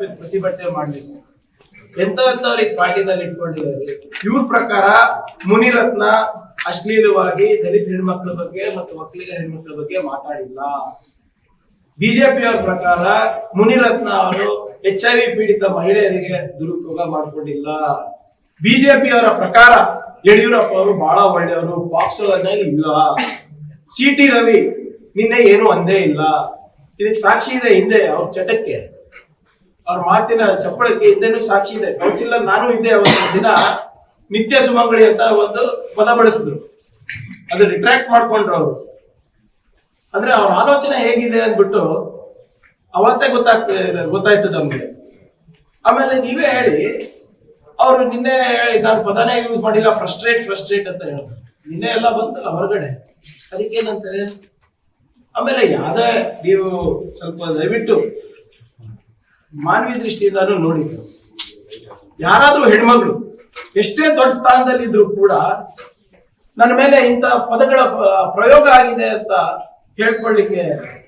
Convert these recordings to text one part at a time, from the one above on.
ಹಾಕ್ಬೇಕು ಪ್ರತಿಭಟನೆ ಮಾಡ್ಲಿಕ್ಕೆ ಎಂತವ್ರಿಗೆ ಪಾರ್ಟಿನಲ್ಲಿ ಇಟ್ಕೊಂಡಿದ್ದಾರೆ. ಇವ್ರ ಪ್ರಕಾರ ಮುನಿರತ್ನ ಅಶ್ಲೀಲವಾಗಿ ದಲಿತ ಹೆಣ್ಮಕ್ಳ ಬಗ್ಗೆ ಮತ್ತು ಒಕ್ಕಲಿಗ ಹೆಣ್ಮಕ್ಳ ಬಗ್ಗೆ ಮಾತಾಡಿಲ್ಲ. ಬಿಜೆಪಿಯವರ ಪ್ರಕಾರ ಮುನಿರತ್ನ ಅವರು ಎಚ್ ಐ ವಿ ಪೀಡಿತ ಮಹಿಳೆಯರಿಗೆ ದುರುಪಯೋಗ ಮಾಡಿಕೊಂಡಿಲ್ಲ. ಬಿಜೆಪಿಯವರ ಪ್ರಕಾರ ಯಡಿಯೂರಪ್ಪ ಅವರು ಬಹಳ ಒಳ್ಳೆಯವರು ಪಾಕ್ಸೋದಲ್ಲಿ ಇಲ್ಲ. ಸಿ ಟಿ ರವಿ ನಿನ್ನೆ ಏನು ಒಂದೇ ಇಲ್ಲ. ಇದಕ್ಕೆ ಸಾಕ್ಷಿ ಇದೆ ಹಿಂದೆ ಅವ್ರ ಚಟಕ್ಕೆ. ಅವ್ರ ಮಾತಿನ ಚಪ್ಪಳಕ್ಕೆ ಇದ್ದೇನು ಸಾಕ್ಷಿ ಇದೆ. ಕೌನ್ಸಿಲರ್ ನಾನು ಇದ್ದೆ ಅವತ್ತು ದಿನ ನಿತ್ಯ ಸುಮಂಗಳಿ ಅಂತ ಒಂದು ಪದ ಬಳಸಿದ್ರು. ಅದು ರಿಟ್ರಾಕ್ಟ್ ಮಾಡ್ಕೊಂಡ್ರು ಅವರು. ಅಂದ್ರೆ ಅವ್ರ ಆಲೋಚನೆ ಹೇಗಿದೆ ಅಂದ್ಬಿಟ್ಟು ಅವತ್ತೇ ಗೊತ್ತಾಗ್ತ ಗೊತ್ತಾಯ್ತು ನಮ್ಗೆ. ಆಮೇಲೆ ನೀವೇ ಹೇಳಿ, ಅವರು ನಿನ್ನೆ ಹೇಳಿ, ನಾನು ಪದನೇ ಯೂಸ್ ಮಾಡಿಲ್ಲ ಫ್ರಸ್ಟ್ರೇಟ್ ಫ್ರಸ್ಟ್ರೇಟ್ ಅಂತ ಹೇಳಿದ್ರು ನಿನ್ನೆ ಎಲ್ಲ ಬಂತಲ್ಲ ಹೊರಗಡೆ. ಅದಕ್ಕೇನಂತಾರೆ ಆಮೇಲೆ ಯಾವುದೇ ನೀವು ಸ್ವಲ್ಪ ದಯವಿಟ್ಟು ಮಾನವೀಯ ದೃಷ್ಟಿಯಿಂದಾನು ನೋಡಿ ಯಾರಾದ್ರೂ ಹೆಣ್ಮಗಳು, ಎಷ್ಟೇ ದೊಡ್ಡ ಸ್ಥಾನದಲ್ಲಿದ್ರು ಕೂಡ ನನ್ನ ಮೇಲೆ ಇಂಥ ಪದಗಳ ಪ್ರಯೋಗ ಆಗಿದೆ ಅಂತ ಹೇಳ್ಕೊಳ್ಳಿಕ್ಕೆ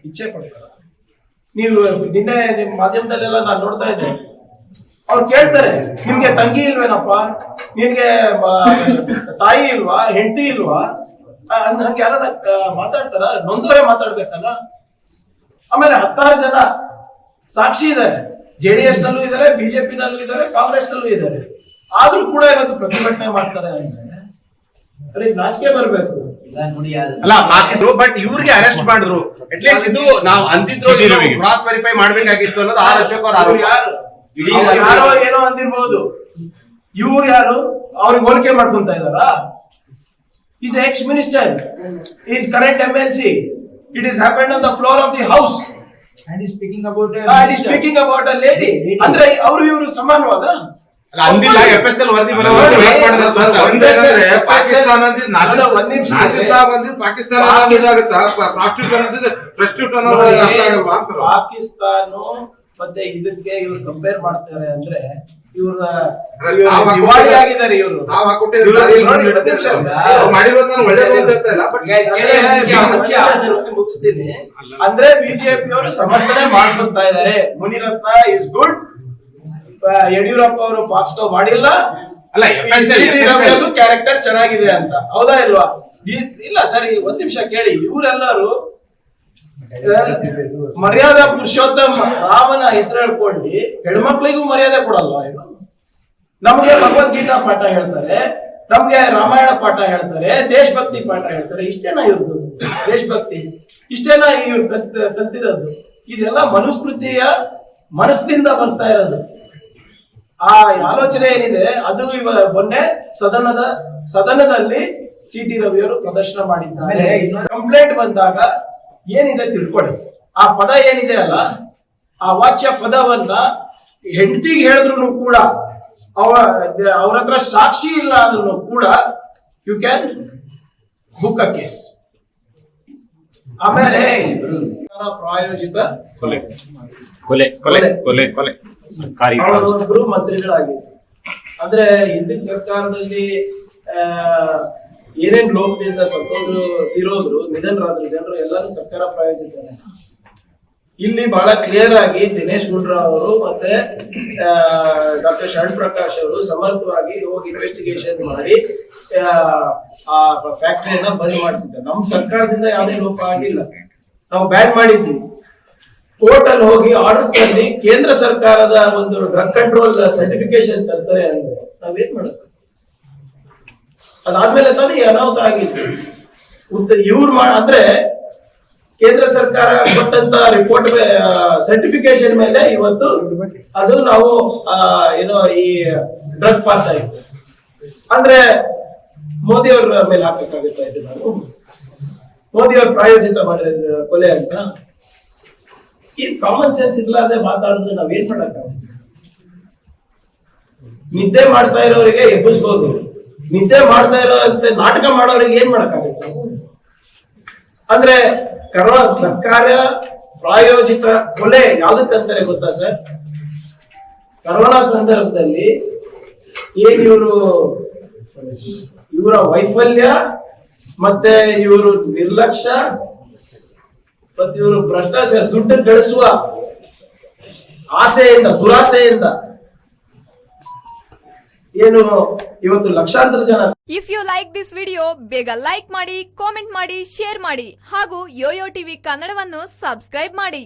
ಇಚ್ಛೆ ಪಡ್ತಾರ. ನೀವು ನಿನ್ನೆ ನಿಮ್ಮ ಮಾಧ್ಯಮದಲ್ಲೆಲ್ಲ ನಾನು ನೋಡ್ತಾ ಇದ್ದೆ. ಅವ್ರು ಕೇಳ್ತಾರೆ, ನಿಮ್ಗೆ ತಂಗಿ ಇಲ್ವೇನಪ್ಪ? ನಿನ್ಗೆ ತಾಯಿ ಇಲ್ವಾ? ಹೆಂಡತಿ ಇಲ್ವಾ? ಹಂಗೆ ಯಾರ ಮಾತಾಡ್ತಾರ? ನೊಂದವರೇ ಮಾತಾಡ್ಬೇಕಲ್ಲ? ಆಮೇಲೆ ಹತ್ತಾರು ಜನ ಸಾಕ್ಷಿ ಇದ್ದಾರೆ ಎಸ್ ನಲ್ಲೂ ಇದ್ದಾರೆ ಬಿಜೆಪಿ ನಲ್ಲೂ ಇದ್ದಾರೆ ಕಾಂಗ್ರೆಸ್ ನಲ್ಲೂ ಇದ್ದಾರೆ. ಆದ್ರೂ ಕೂಡ ಇವತ್ತು ಪ್ರತಿಭಟನೆ ಮಾಡ್ತಾರೆ ಅಂದ್ರೆ ನಾಚಿಕೆ ಬರ್ಬೇಕು. ಅಲ್ಲ ಹಾಕಿದ್ರು ಬಟ್ ಇವ್ರಿಗೆ ಅರೆಸ್ಟ್ ಮಾಡಿದ್ರು. ಅಟ್ಲೀಸ್ಟ್ ಇದು ನಾವು ಅಂದಿದ್ರು ಕ್ರಾಸ್ ವೆರಿಫೈ ಮಾಡ್ಬೇಕಾಗಿತ್ತು ಅನ್ನೋದು ಆ ಅಶೋಕ್ ಅವ್ರ ಯಾರು ಯಾರೋ ಏನೋ ಅಂದಿರ್ಬೋದು. ಇವ್ರು ಯಾರು? ಅವ್ರಿಗೆ ಹೋಲಿಕೆ ಮಾಡ್ಕೊಂತ ಇದಾರಾ is ex minister is current M L C it is happen on the floor of the house And is speaking about and it is speaking about a lady ಅಂದ್ರೆ ಅವರು ಇವರು ಸಮಾನವಾದ ಅಂದಿಲ್ಲ ಎಫ್ ಎಸ್ ಎಲ್ ವರದಿ ಪಾಕಿಸ್ತಾನ ಮತ್ತೆ ಇದಕ್ಕೆ ಇವ್ರು compare ಮಾಡ್ತಾರೆ ಅಂದ್ರೆ ಮುಗಿಸ್ತೀನಿ. ಅಂದ್ರೆ ಬಿಜೆಪಿ ಅವರು ಸಮರ್ಥನೆ ಮಾಡ್ಕೊತಾ ಇದ್ದಾರೆ ಮುನಿರತ್ನ ಇಸ್ ಗುಡ್ ಯಡಿಯೂರಪ್ಪ ಅವರು ಪಾಕ್ಸ್ಟೋ ಮಾಡಿಲ್ಲ. ಅಲ್ಲ. ಕ್ಯಾರೆಕ್ಟರ್ ಚೆನ್ನಾಗಿದೆ ಅಂತ. ಹೌದಾ ಇಲ್ವಾ? ಇಲ್ಲ ಸರಿ ಒಂದ್ ನಿಮಿಷ ಕೇಳಿ. ಇವರೆಲ್ಲರೂ ಮರ್ಯಾದಾ ಪುರುಷೋತ್ತಮ ರಾಮನ ಹೆಸರು ಹೇಳ್ಕೊಂಡು ಹೆಣ್ಮಕ್ಳಿಗೂ ಮರ್ಯಾದೆ ಕೊಡಲ್ಲ ನಮ್ಗೆ ನಮಗೆ ಭಗವದ್ಗೀತಾ ಪಾಠ ಹೇಳ್ತಾರೆ ನಮ್ಗೆ ರಾಮಾಯಣ ಪಾಠ ಹೇಳ್ತಾರೆ ದೇಶಭಕ್ತಿ ಪಾಠ ಹೇಳ್ತಾರೆ ಇಷ್ಟೇನಾ ಇವ್ರದ್ದು? ದೇಶಭಕ್ತಿ. ಇಷ್ಟೇನಾ ಇವ್ರು ಕಲ್ತ್ ಕಲ್ತಿರೋದು ಇದೆಲ್ಲ ಮನುಸ್ಮೃತಿಯ ಮನಸ್ಸಿಂದ ಬರ್ತಾ ಇರೋದು. ಆ ಆಲೋಚನೆ ಏನಿದೆ ಅದು ಇವ ಮೊನ್ನೆ ಸದನದ ಸದನದಲ್ಲಿ ಸಿ ಟಿ ರವಿಯವರು ಪ್ರದರ್ಶನ ಮಾಡಿದ್ದಾರೆ. ಕಂಪ್ಲೇಂಟ್ ಬಂದಾಗ ಏನಿದೆ ತಿಳ್ಕೊಳ್ಳಿ. ಆ ಪದ ಏನಿದೆ ಅಲ್ಲ ಆ ವಾಚ್ಯ ಪದವನ್ನ ಹೆಂಡತಿಗೆ ಹೇಳಿದ್ರು ಕೂಡ ಅವ ಅವ್ರ ಹತ್ರ ಸಾಕ್ಷಿ ಇಲ್ಲ ಅಂದ್ರೂ ಕೂಡ you can book a case ಆಮೇಲೆ ಪ್ರಾಯೋಜಿತ ಕೊಲೆ. ಕೊಲೆ ಕೊಲೆ ಕೊಲೆ. ಕೊಲೆ ಸರ್ಕಾರಿ ಮಂತ್ರಿಗಳಾಗಿದ್ರು. ಅಂದ್ರೆ ಹಿಂದಿನ ಸರ್ಕಾರದಲ್ಲಿ ಆ, ಏನೇನ್ ಲೋಕದಿಂದ ಸತ್ತೋದ್ರು ತೀರೋದ್ರು ನಿಧನರಾದ್ರು ಜನರು ಎಲ್ಲರೂ ಸರ್ಕಾರ ಪ್ರಾಯೋಜಿತ ಇಲ್ಲಿ ಬಹಳ ಕ್ಲಿಯರ್ ಆಗಿ ದಿನೇಶ್ ಗುಂಡ್ರಾವ್ ಅವರು ಮತ್ತೆ ಡಾಕ್ಟರ್ ಶರಣ್ ಪ್ರಕಾಶ್ ಅವರು ಸಮರ್ಥವಾಗಿ ಹೋಗಿ ಇನ್ವೆಸ್ಟಿಗೇಷನ್ ಮಾಡಿ ಆ, ಆ ಫ್ಯಾಕ್ಟರಿಯನ್ನ ಬಂದ್ ಮಾಡಿಸಿದ್ದಾರೆ. ನಮ್ಮ ಸರ್ಕಾರದಿಂದ ಯಾವುದೇ ಲೋಪ ಆಗಿಲ್ಲ. ನಾವು ಬ್ಯಾನ್ ಮಾಡಿದ್ವಿ. ಕೋರ್ಟ್ ಅಲ್ಲಿ ಹೋಗಿ ಆರ್ಡರ್ ತಂದು ಕೇಂದ್ರ ಸರ್ಕಾರದ ಒಂದು ಡ್ರಗ್ ಕಂಟ್ರೋಲ್ ಸರ್ಟಿಫಿಕೇಶನ್ ತರ್ತಾರೆ ಅಂದ್ರೆ ನಾವೇನ್ ಮಾಡೋದು? ಅದಾದ್ಮೇಲೆ ತಾನೇ ಅನಾಹುತ ಆಗಿತ್ತು. ಇವ್ರು ಮಾಡ ಅಂದ್ರೆ ಕೇಂದ್ರ ಸರ್ಕಾರ ಕೊಟ್ಟಂತ ರಿಪೋರ್ಟ್ ಸರ್ಟಿಫಿಕೇಶನ್ ಮೇಲೆ ಇವತ್ತು ಅದು ನಾವು ಏನೋ ಈ ಡ್ರಗ್ ಪಾಸ್ ಆಯ್ತು. ಅಂದ್ರೆ ಮೋದಿ ಅವ್ರ ಮೇಲೆ ಹಾಕಬೇಕಾಗುತ್ತಾ ಇದು ನಾವು. ಮೋದಿ ಅವ್ರು ಪ್ರಾಯೋಜಿತ ಮಾಡಿದ ಕೊಲೆ ಅಂತ. ಈ ಕಾಮನ್ ಸೆನ್ಸ್ ಇಲ್ಲದೆ ಮಾತಾಡಿದ್ರೆ ನಾವೇನ್ ಮಾಡಕ್ಕಾಗುತ್ತೆ? ನಿದ್ದೆ ಮಾಡ್ತಾ ಇರೋರಿಗೆ ಎಬ್ಬಿಸ್ಬೋದು. ನಿದ್ದೆ ಮಾಡ್ತಾ ಇರೋಂತೆ ನಾಟಕ ಮಾಡೋರಿಗೆ ಏನ್ ಮಾಡಕ್ಕಾಗುತ್ತೆ? ಅಂದ್ರೆ ಕರೋ ಸರ್ಕಾರ ಪ್ರಾಯೋಜಿತ ಕೊಲೆ ಯಾವ್ದಕ್ಕಂತಾರೆ ಗೊತ್ತಾ ಸರ್ ಕರೋನಾ ಸಂದರ್ಭದಲ್ಲಿ ಏನ್ ಇವರು ಇವರ ವೈಫಲ್ಯ ಮತ್ತೆ ಇವರು ನಿರ್ಲಕ್ಷ್ಯ ಮತ್ತೆ ಇವರು ಭ್ರಷ್ಟಾಚಾರ ದುಡ್ಡು ಗಳಿಸುವ ಆಸೆಯಿಂದ, ದುರಾಸೆಯಿಂದ ಏನು ಇವತ್ತು ಲಕ್ಷಾಂತರ ಜನ if you like this video ಬೇಗ ಲೈಕ್ ಮಾಡಿ ಕಾಮೆಂಟ್ ಮಾಡಿ ಶೇರ್ ಮಾಡಿ ಹಾಗೂ ಯೋಯೋ ಟಿವಿ ಕನ್ನಡವನ್ನು ಸಬ್ಸ್ಕ್ರೈಬ್ ಮಾಡಿ.